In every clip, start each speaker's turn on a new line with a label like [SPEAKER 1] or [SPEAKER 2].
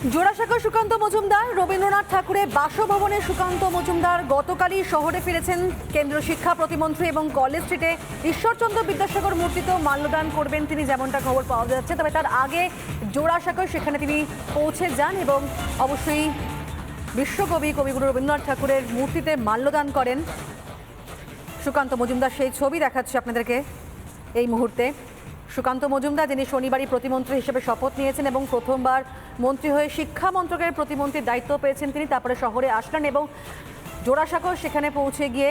[SPEAKER 1] জোড়াসাঁকো সুকান্ত মজুমদার, রবীন্দ্রনাথ ঠাকুরের বাসভবনে সুকান্ত মজুমদার গতকালই শহরে ফিরেছেন কেন্দ্রীয় শিক্ষা প্রতিমন্ত্রী এবং কলেজ স্ট্রিটে ঈশ্বরচন্দ্র বিদ্যাসাগর মূর্তিতেও মাল্যদান করবেন তিনি যেমনটা খবর পাওয়া যাচ্ছে, তবে তার আগে জোড়াসাঁকো সেখানে তিনি পৌঁছে যান এবং অবশ্যই বিশ্বকবি কবিগুরু রবীন্দ্রনাথ ঠাকুরের মূর্তিতে মাল্যদান করেন সুকান্ত মজুমদার। সেই ছবি দেখাচ্ছি আপনাদেরকে এই মুহূর্তে। সুকান্ত মজুমদার, যিনি শনিবারই প্রতিমন্ত্রী হিসেবে শপথ নিয়েছেন এবং প্রথমবার মন্ত্রী হয়ে শিক্ষা মন্ত্রকের প্রতিমন্ত্রীর দায়িত্ব পেয়েছেন তিনি, তারপরে শহরে আসলেন এবং জোড়াসাঁকো সেখানে পৌঁছে গিয়ে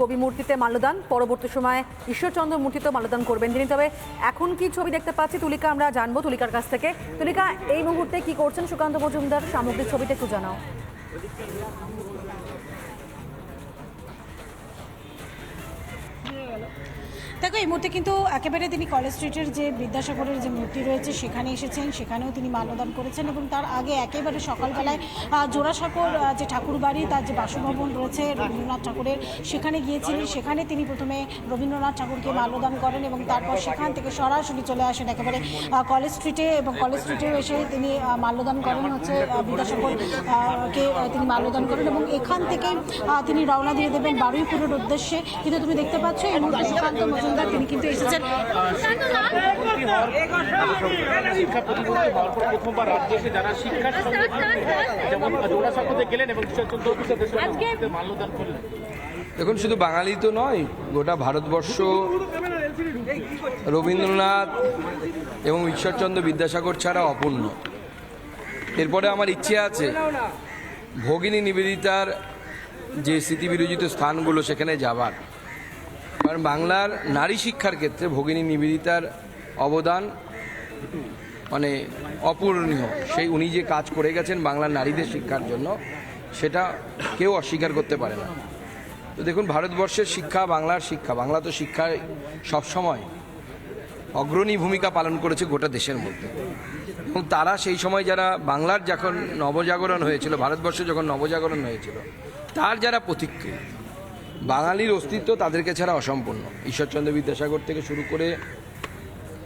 [SPEAKER 1] কবি মূর্তিতে মাল্যদান, পরবর্তী সময় ঈশ্বরচন্দ্র মূর্তিতেও মাল্যদান করবেন তিনি। তবে এখন কি ছবি দেখতে পাচ্ছি তুলিকা, আমরা জানব তুলিকার কাছ থেকে। তুলিকা, এই মুহূর্তে কি করছেন সুকান্ত মজুমদার? সামগ্রিক ছবিটা একটু জানাও।
[SPEAKER 2] দেখো এই মুহূর্তে কিন্তু একেবারে তিনি কলেজ স্ট্রিটের যে বিদ্যাসাগরের যে মূর্তি রয়েছে সেখানে এসেছেন। সেখানেও তিনি মাল্যদান করেছেন এবং তার আগে একেবারে সকালবেলায় জোড়াসাঁকোর যে ঠাকুর বাড়ি তার যে বাসভবন রয়েছে রবীন্দ্রনাথ ঠাকুরের সেখানে গিয়েছিলেন। সেখানে তিনি প্রথমে রবীন্দ্রনাথ ঠাকুরকে মাল্যদান করেন এবং তারপর সেখান থেকে সরাসরি চলে আসেন একেবারে কলেজ স্ট্রিটে এবং কলেজ স্ট্রিটে এসে তিনি মাল্যদান করেন হচ্ছে আহ, বিদ্যাসাগর কে তিনি মাল্যদান করেন এবং এখান থেকে তিনি রওনা দিয়ে দেবেন বারুইপুরের উদ্দেশ্যে। কিন্তু তুমি দেখতে পাচ্ছ এই মুহূর্তে সুকান্ত মজুমদার তিনি কিন্তু এসেছেন।
[SPEAKER 3] শিক্ষা প্রতিমন্ত্রী হওয়ার পর প্রথমবার এসে যারা যেমন গেলেন এবং ঈশ্বরচন্দ্র সঙ্গে মাল্যদান করলেন
[SPEAKER 4] দেখুন, শুধু বাঙালি তো নয়, গোটা ভারতবর্ষ, রবীন্দ্রনাথ এবং ঈশ্বরচন্দ্র বিদ্যাসাগর ছাড়া অপূর্ণ। এরপরে আমার ইচ্ছে আছে, ভগিনী নিবেদিতার যে স্মৃতিবিরোচিত স্থানগুলো সেখানে যাবার। কারণ বাংলার নারী শিক্ষার ক্ষেত্রে ভগিনী নিবেদিতার অবদান মানে অপূরণীয়। সেই উনি যে কাজ করে গেছেন বাংলার নারীদের শিক্ষার জন্য, সেটা কেউ অস্বীকার করতে পারে না। তো দেখুন, ভারতবর্ষের শিক্ষা বাংলার শিক্ষা, বাংলা তো শিক্ষায় সবসময় অগ্রণী ভূমিকা পালন করেছে গোটা দেশের মধ্যে। এবং তারা সেই সময় যারা বাংলার যখন নবজাগরণ হয়েছিল, ভারতবর্ষে যখন নবজাগরণ হয়েছিল, তার যারা প্রতিক্রিয়া বাঙালির অস্তিত্ব তাদেরকে ছাড়া অসম্পূর্ণ। ঈশ্বরচন্দ্র বিদ্যাসাগর থেকে শুরু করে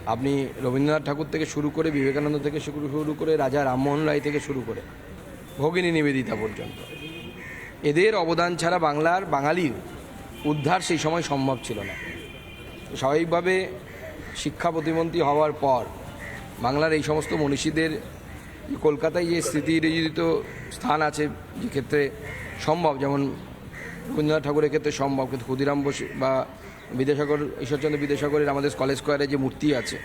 [SPEAKER 4] আপনি রবীন্দ্রনাথ ঠাকুর থেকে শুরু করে বিবেকানন্দ থেকে শুরু শুরু করে রাজা রামমোহন রায় থেকে শুরু করে ভগিনী নিবেদিতা পর্যন্ত। এদের অবদান ছাড়া বাংলার বাঙালির উদ্ধার সেই সময় সম্ভব ছিল না। স্বাভাবিকভাবে শিক্ষা প্রতিমন্ত্রী হওয়ার পর বাংলার এই সমস্ত মনীষীদের কলকাতায় যে স্মৃতিরচিত স্থান আছে যে ক্ষেত্রে সম্ভব, যেমন রবীন্দ্রনাথ ঠাকুরের ক্ষেত্রে সম্ভব কিন্তু ক্ষুদিরাম বসু বা বিদ্যাসাগর ঈশ্বরচন্দ্র বিদ্যাসাগরের আমাদের কলেজ স্কোয়ারে যে মূর্তি আছে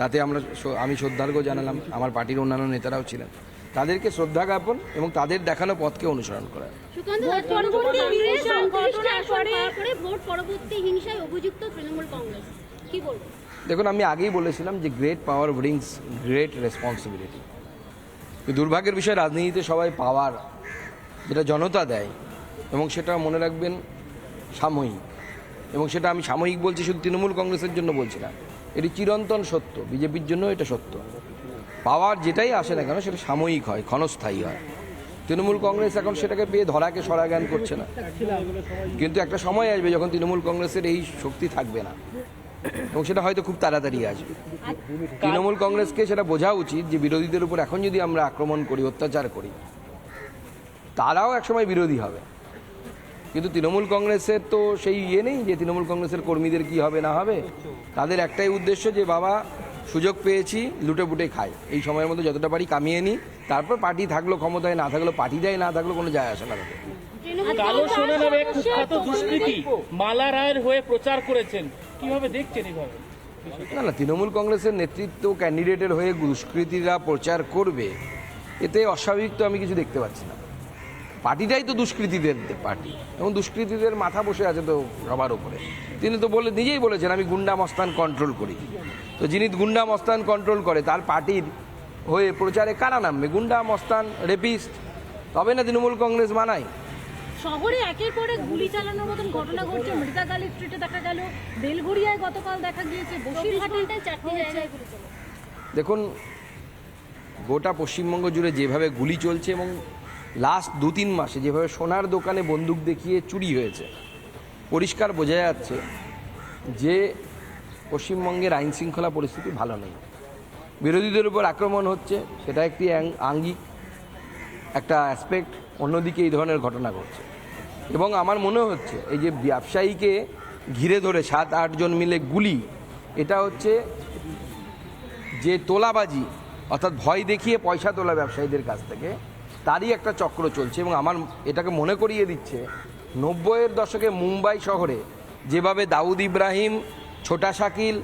[SPEAKER 4] তাতে আমরা আমি শ্রদ্ধার্ঘ জানালাম আমার পার্টির অন্যান্য নেতারাও ছিলেন। তাদেরকে শ্রদ্ধা জ্ঞাপন এবং তাদের দেখানো পথকে অনুসরণ করা। দেখুন আমি আগেই বলেছিলাম যে great power brings great responsibility দুর্ভাগ্যের বিষয় রাজনীতিতে সবাই পাওয়ার যেটা জনতা দেয়। এবং সেটা মনে রাখবেন সাময়িক। এবং সেটা আমি সাময়িক বলছি, শুধু তৃণমূল কংগ্রেসের জন্য বলছি না। এটি চিরন্তন সত্য, বিজেপির জন্য এটা সত্য। পাওয়ার যেটাই আসে না কেন, সেটা সাময়িক হয়, ক্ষণস্থায়ী হয়। তৃণমূল কংগ্রেস এখন সেটাকে পেয়ে ধরাকে সরা জ্ঞান করছে না। কিন্তু একটা সময় আসবে যখন তৃণমূল কংগ্রেসের এই শক্তি থাকবে না। এবং সেটা হয়তো খুব তাড়াতাড়ি আসবে। তৃণমূল কংগ্রেসকে সেটা বোঝা উচিত যে বিরোধীদের উপর এখন যদি আমরা আক্রমণ করি, অত্যাচার করি, তারাও একসময় বিরোধী হবে। কিন্তু তৃণমূল কংগ্রেসের তো সেই ইয়ে নেই যে তৃণমূল কংগ্রেসের কর্মীদের কি হবে না হবে? তাদের একটাই উদ্দেশ্য যে বাবা সুযোগ পেয়েছি লুটে পুটে খাই। এই সময়ের মধ্যে যতটা পারি কামিয়ে নিই। তারপর পার্টি থাকল ক্ষমতায় না থাকল পার্টি দেয় না থাকল কোনো যায় আসে না তাদের।
[SPEAKER 3] কালো সোনা নামে কুখ্যাত দুষ্কৃতী। মালা রায়ের হয়ে প্রচার করেছেন। কীভাবে দেখছেন এইভাবে
[SPEAKER 4] না না তৃণমূল কংগ্রেসের নেতৃত্ব ক্যান্ডিডেটের হয়ে দুষ্কৃতীরা প্রচার করবে এতে অস্বাভাবিক তো আমি কিছু দেখতে পাচ্ছি না। পার্টিটাই তো দুষ্কৃতীদের পার্টি। এবং দুষ্কৃতীদের মাথা বসে আছে তো সবার উপরে। তিনি তো বলে নিজেই বলেছেন আমি গুন্ডা মস্তান কন্ট্রোল করি। তো যিনি গুন্ডা মস্তান কন্ট্রোল করে তার পার্টির হয়ে প্রচারে কারা নামবে? গুন্ডা মস্তান রেপিস্ট তবে না তৃণমূল কংগ্রেস মানায়?
[SPEAKER 5] শহরে একের পর গুলি চালানোর মতন ঘটনা ঘটছে। মৃতা গালি স্ট্রিটে দেখা গেল বেলঘড়িয়ায় গতকাল দেখা গিয়েছে বসিরহাটে চারটি জায়গায়
[SPEAKER 4] দেখুন গোটা পশ্চিমবঙ্গ জুড়ে যেভাবে গুলি চলছে এবং লাস্ট দু তিন মাসে যেভাবে সোনার দোকানে বন্দুক দেখিয়ে চুরি হয়েছে, পরিষ্কার বোঝা যাচ্ছে যে পশ্চিমবঙ্গের আইন শৃঙ্খলা পরিস্থিতি ভালো নেই। বিরোধীদের উপর আক্রমণ হচ্ছে, সেটা একটি আঙ্গিক একটা অ্যাসপেক্ট অন্যদিকে এই ধরনের ঘটনা ঘটছে। এবং আমার মনে হচ্ছে এই যে ব্যবসায়ীকে ঘিরে ধরে সাত আটজন মিলে গুলি, এটা হচ্ছে যে তোলাবাজি, অর্থাৎ ভয় দেখিয়ে পয়সা তোলা ব্যবসায়ীদের কাছ থেকে তারই একটা চক্র চলছে এবং আমার এটাকে মনে করিয়ে দিচ্ছে নব্বইয়ের দশকে মুম্বাই শহরে যেভাবে দাউদ ইব্রাহিম, ছোটা শাকিল,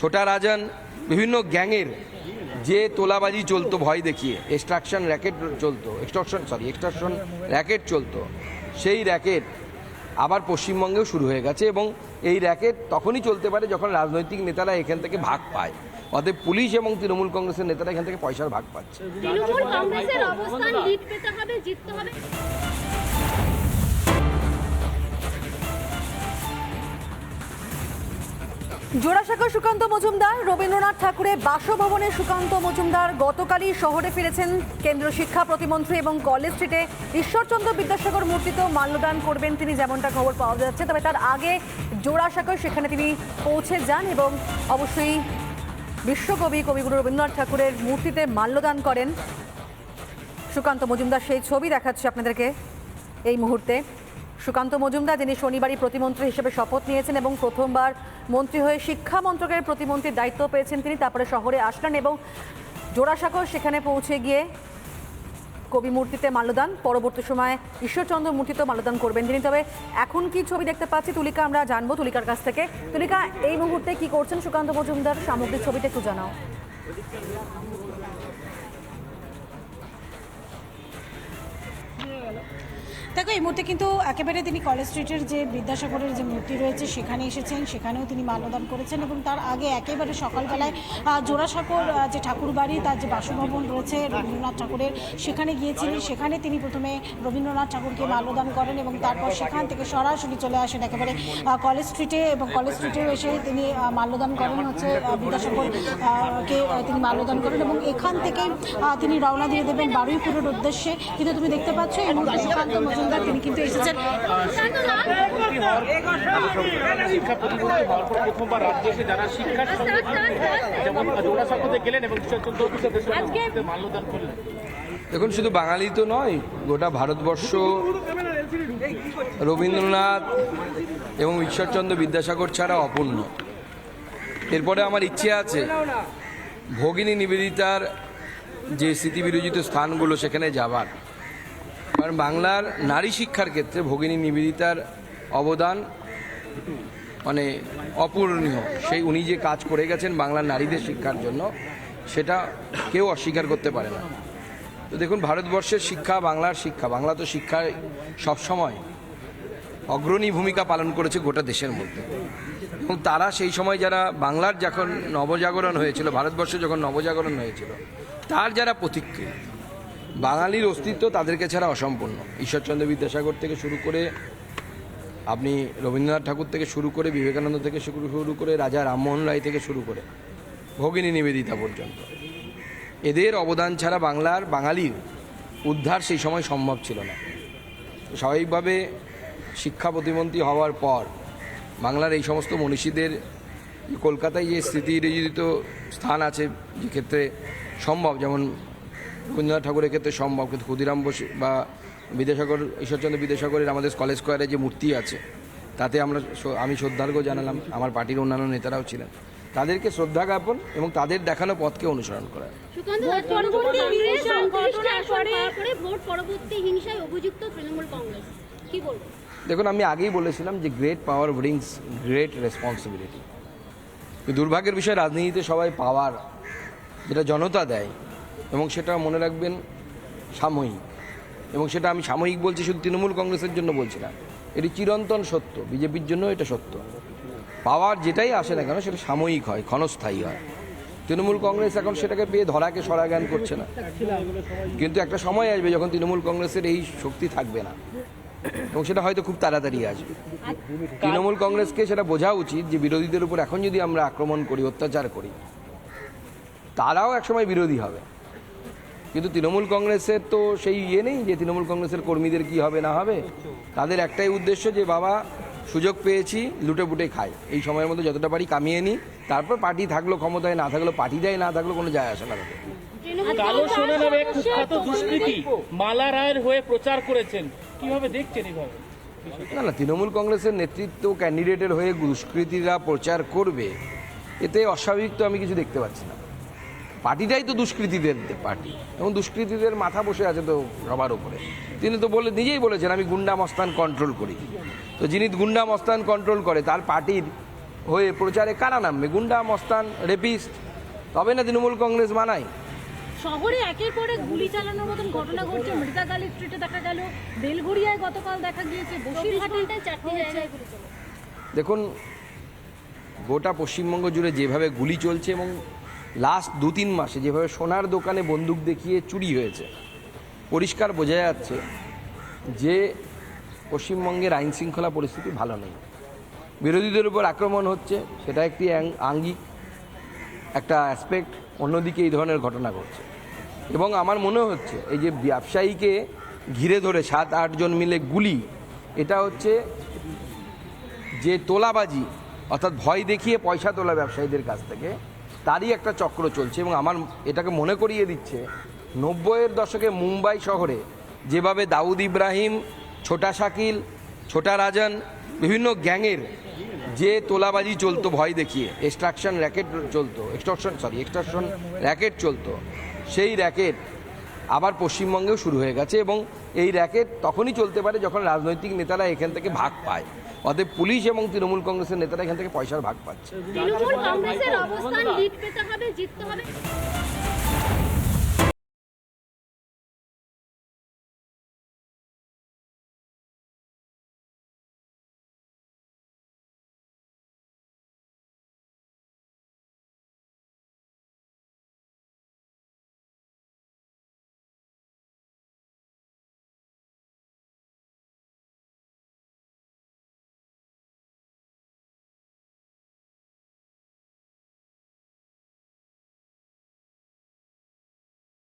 [SPEAKER 4] ছোটা রাজন, বিভিন্ন গ্যাংয়ের যে তোলাবাজি চলতো, ভয় দেখিয়ে এক্সট্রাকশন র্যাকেট চলতো এক্সট্রাকশন সরি এক্সট্রাকশন র্যাকেট চলতো, সেই র্যাকেট আবার পশ্চিমবঙ্গেও শুরু হয়ে গেছে এবং এই র্যাকেট তখনই চলতে পারে যখন রাজনৈতিক নেতারা এখান থেকে ভাগ পায়। অতএব পুলিশ এবং তৃণমূল কংগ্রেসের নেতারা এখান থেকে পয়সার ভাগ পাচ্ছে।
[SPEAKER 5] তৃণমূল কংগ্রেসের অবস্থান লিড পেতে হবে জিততে হবে।
[SPEAKER 1] জোড়াসাঁকো সুকান্ত মজুমদার রবীন্দ্রনাথ ঠাকুরের বাসভবনে সুকান্ত মজুমদার গতকালই শহরে ফিরেছেন কেন্দ্রীয় শিক্ষা প্রতিমন্ত্রী এবং কলেজ স্ট্রিটে ঈশ্বরচন্দ্র বিদ্যাসাগর মূর্তিতেও মাল্যদান করবেন তিনি যেমনটা খবর পাওয়া যাচ্ছে। তবে তার আগে জোড়াসাঁকো সেখানে তিনি পৌঁছে যান এবং অবশ্যই বিশ্বকবি কবিগুরু রবীন্দ্রনাথ ঠাকুরের মূর্তিতে মাল্যদান করেন। সুকান্ত মজুমদার সেই ছবি দেখাচ্ছি আপনাদেরকে এই মুহূর্তে। সুকান্ত মজুমদার, যিনি শনিবারই প্রতিমন্ত্রী হিসেবে শপথ নিয়েছেন এবং প্রথমবার মন্ত্রী হয়ে শিক্ষা মন্ত্রকের প্রতিমন্ত্রীর দায়িত্ব পেয়েছেন তিনি, তারপরে শহরে আসলেন এবং জোড়াসাঁকো সেখানে পৌঁছে গিয়ে কবি মূর্তিতে মাল্যদান। পরবর্তী সময়ে ঈশ্বরচন্দ্র মূর্তিতে মাল্যদান করবেন তিনি। তবে এখন কি ছবি দেখতে পাচ্ছি তুলিকা আমরা জানব তুলিকার কাছ থেকে। তুলিকা, এই মুহূর্তে কি করছেন সুকান্ত মজুমদার? সামগ্রিক ছবিটা একটু জানাও।
[SPEAKER 2] দেখো এই মুহূর্তে কিন্তু একেবারে তিনি কলেজ স্ট্রিটের যে বিদ্যাসাগরের যে মূর্তি রয়েছে সেখানে এসেছেন। সেখানেও তিনি মাল্যদান করেছেন এবং তার আগে একেবারে সকালবেলায় জোড়াসাঁকোর যে ঠাকুর বাড়ি তার যে বাসভবন রয়েছে রবীন্দ্রনাথ ঠাকুরের সেখানে গিয়েছিলেন। সেখানে তিনি প্রথমে রবীন্দ্রনাথ ঠাকুরকে মাল্যদান করেন এবং তারপর সেখান থেকে সরাসরি চলে আসেন একেবারে কলেজ স্ট্রিটে এবং কলেজ স্ট্রিটে এসে তিনি মাল্যদান করেন হচ্ছে আহ, বিদ্যাসাগর আহ, কে তিনি মাল্যদান করেন এবং এখান থেকে তিনি রওনা দিয়ে দেবেন বারুইপুরের উদ্দেশ্যে। কিন্তু তুমি দেখতে পাচ্ছ এই মুহূর্তে সুকান্ত মজুমদার তিনি কিন্তু এসেছেন।
[SPEAKER 3] শিক্ষা প্রতিমন্ত্রী হওয়ার পর প্রথমবার রাজ্যে এসে যারা শিক্ষার যেমন গেলেন এবং ঈশ্বরচন্দ্র মাল্যদান করলেন
[SPEAKER 4] দেখুন, শুধু বাঙালি তো নয়, গোটা ভারতবর্ষ, রবীন্দ্রনাথ এবং ঈশ্বরচন্দ্র বিদ্যাসাগর ছাড়া অপূর্ণ। এরপরে আমার ইচ্ছে আছে, ভগিনী নিবেদিতার যে স্মৃতি বিরোচিত স্থানগুলো সেখানে যাবার। কারণ বাংলার নারী শিক্ষার ক্ষেত্রে ভগিনী নিবেদিতার অবদান মানে অপূরণীয়। সেই উনি যে কাজ করে গেছেন বাংলার নারীদের শিক্ষার জন্য, সেটা কেউ অস্বীকার করতে পারে না। তো দেখুন, ভারতবর্ষের শিক্ষা বাংলার শিক্ষা, বাংলা তো শিক্ষায় সবসময় অগ্রণী ভূমিকা পালন করেছে গোটা দেশের মধ্যে। এবং তারা সেই সময় যারা বাংলার যখন নবজাগরণ হয়েছিল, ভারতবর্ষে যখন নবজাগরণ হয়েছিল, তার যারা প্রতিক্রিয়া বাঙালির অস্তিত্ব তাদেরকে ছাড়া অসম্পূর্ণ। ঈশ্বরচন্দ্র বিদ্যাসাগর থেকে শুরু করে আপনি রবীন্দ্রনাথ ঠাকুর থেকে শুরু করে বিবেকানন্দ থেকে শুরু শুরু করে রাজা রামমোহন রায় থেকে শুরু করে ভগিনী নিবেদিতা পর্যন্ত। এদের অবদান ছাড়া বাংলার বাঙালির উদ্ধার সেই সময় সম্ভব ছিল না। স্বাভাবিকভাবে শিক্ষা প্রতিমন্ত্রী হওয়ার পর বাংলার এই সমস্ত মনীষীদের কলকাতায় যে স্মৃতিরচিত স্থান আছে, যে ক্ষেত্রে সম্ভব, যেমন রবীন্দ্রনাথ ঠাকুরের ক্ষেত্রে সম্ভব কিন্তু ক্ষুদিরাম বসু বা বিদ্যাসাগর ঈশ্বরচন্দ্র বিদ্যাসাগরের আমাদের কলেজ স্কোয়ারে যে মূর্তি আছে তাতে আমরা আমি শ্রদ্ধার্ঘ্য জানালাম আমার পার্টির অন্যান্য নেতারাও ছিলেন। তাদেরকে শ্রদ্ধা জ্ঞাপন এবং তাদের দেখানো পথকে অনুসরণ করা। দেখুন আমি আগেই বলেছিলাম যে great power brings great responsibility দুর্ভাগ্যের বিষয় রাজনীতিতে সবাই পাওয়ার যেটা জনতা দেয়। এবং সেটা মনে রাখবেন সাময়িক। এবং সেটা আমি সাময়িক বলছি, শুধু তৃণমূল কংগ্রেসের জন্য বলছি না। এটি চিরন্তন সত্য, বিজেপির জন্য এটা সত্য। পাওয়ার যেটাই আসে না কেন, সেটা সাময়িক হয়, ক্ষণস্থায়ী হয়। তৃণমূল কংগ্রেস এখন সেটাকে পেয়ে ধরাকে সরা জ্ঞান করছে না। কিন্তু একটা সময় আসবে যখন তৃণমূল কংগ্রেসের এই শক্তি থাকবে না। এবং সেটা হয়তো খুব তাড়াতাড়ি আসবে। তৃণমূল কংগ্রেসকে সেটা বোঝা উচিত যে বিরোধীদের উপর এখন যদি আমরা আক্রমণ করি, অত্যাচার করি, তারাও একসময় বিরোধী হবে। কিন্তু তৃণমূল কংগ্রেসের তো সেই ইয়ে নেই যে তৃণমূল কংগ্রেসের কর্মীদের কি হবে না হবে। তাদের একটাই উদ্দেশ্য যে বাবা সুযোগ পেয়েছি লুটে পুটে খাই। এই সময়ের মধ্যে যতটা পারি কামিয়ে নিই। তারপর পার্টি থাকল ক্ষমতায় না থাকল পার্টি দেয় না থাকল কোনো যায় আসে না তাতে।
[SPEAKER 3] কালো সোনা নামে কুখ্যাত দুষ্কৃতী মালা রায়ের হয়ে প্রচার করেছেন। কীভাবে দেখছেন
[SPEAKER 4] না না তৃণমূল কংগ্রেসের নেতৃত্ব ক্যান্ডিডেটের হয়ে দুষ্কৃতীরা প্রচার করবে। এতে অস্বাভাবিক তো আমি কিছু দেখতে পাচ্ছি না। পার্টিটাই তো দুষ্কৃতীদের পার্টি। এবং দুষ্কৃতীদের মাথা বসে আছে তো সবার উপরে। তিনি তো বলে নিজেই বলেছেন আমি গুন্ডা মস্তান কন্ট্রোল করি। তো যিনি গুন্ডা মস্তান কন্ট্রোল করে তার পার্টির হয়ে প্রচারে কারা নামবে? গুন্ডা মস্তান রেপিস্ট তবে না তৃণমূল কংগ্রেস মানায়?
[SPEAKER 5] শহরে একের পর এক গুলি চালানোর মতন ঘটনা ঘটছে। মৃতাকালী স্ট্রিটে দেখা গেল বেলঘড়িয়ায় গতকাল দেখা গিয়েছে বসিরহাটে চারটি জায়গায়
[SPEAKER 4] দেখুন গোটা পশ্চিমবঙ্গ জুড়ে যেভাবে গুলি চলছে এবং লাস্ট দু তিন মাসে যেভাবে সোনার দোকানে বন্দুক দেখিয়ে চুরি হয়েছে, পরিষ্কার বোঝা যাচ্ছে যে পশ্চিমবঙ্গের আইন শৃঙ্খলা পরিস্থিতি ভালো নেই। বিরোধীদের উপর আক্রমণ হচ্ছে, সেটা একটি আঙ্গিক একটা অ্যাসপেক্ট অন্যদিকে এই ধরনের ঘটনা ঘটছে। এবং আমার মনে হচ্ছে এই যে ব্যবসায়ীকে ঘিরে ধরে সাত আটজন মিলে গুলি, এটা হচ্ছে যে তোলাবাজি, অর্থাৎ ভয় দেখিয়ে পয়সা তোলা ব্যবসায়ীদের কাছ থেকে তারই একটা চক্র চলছে এবং আমার এটাকে মনে করিয়ে দিচ্ছে, নব্বইয়ের দশকে মুম্বাই শহরে যেভাবে দাউদ ইব্রাহিম, ছোটা শাকিল, ছোটা রাজন, বিভিন্ন গ্যাংয়ের যে তোলাবাজি চলতো, ভয় দেখিয়ে এক্সট্রাকশন র্যাকেট চলতো এক্সট্রাকশন সরি এক্সট্রাকশন র্যাকেট চলতো, সেই র্যাকেট আবার পশ্চিমবঙ্গেও শুরু হয়ে গেছে এবং এই র্যাকেট তখনই চলতে পারে যখন রাজনৈতিক নেতারা এখান থেকে ভাগ পায়। অতএব পুলিশ এবং তৃণমূল কংগ্রেসের নেতারা এখান থেকে পয়সার ভাগ পাচ্ছে।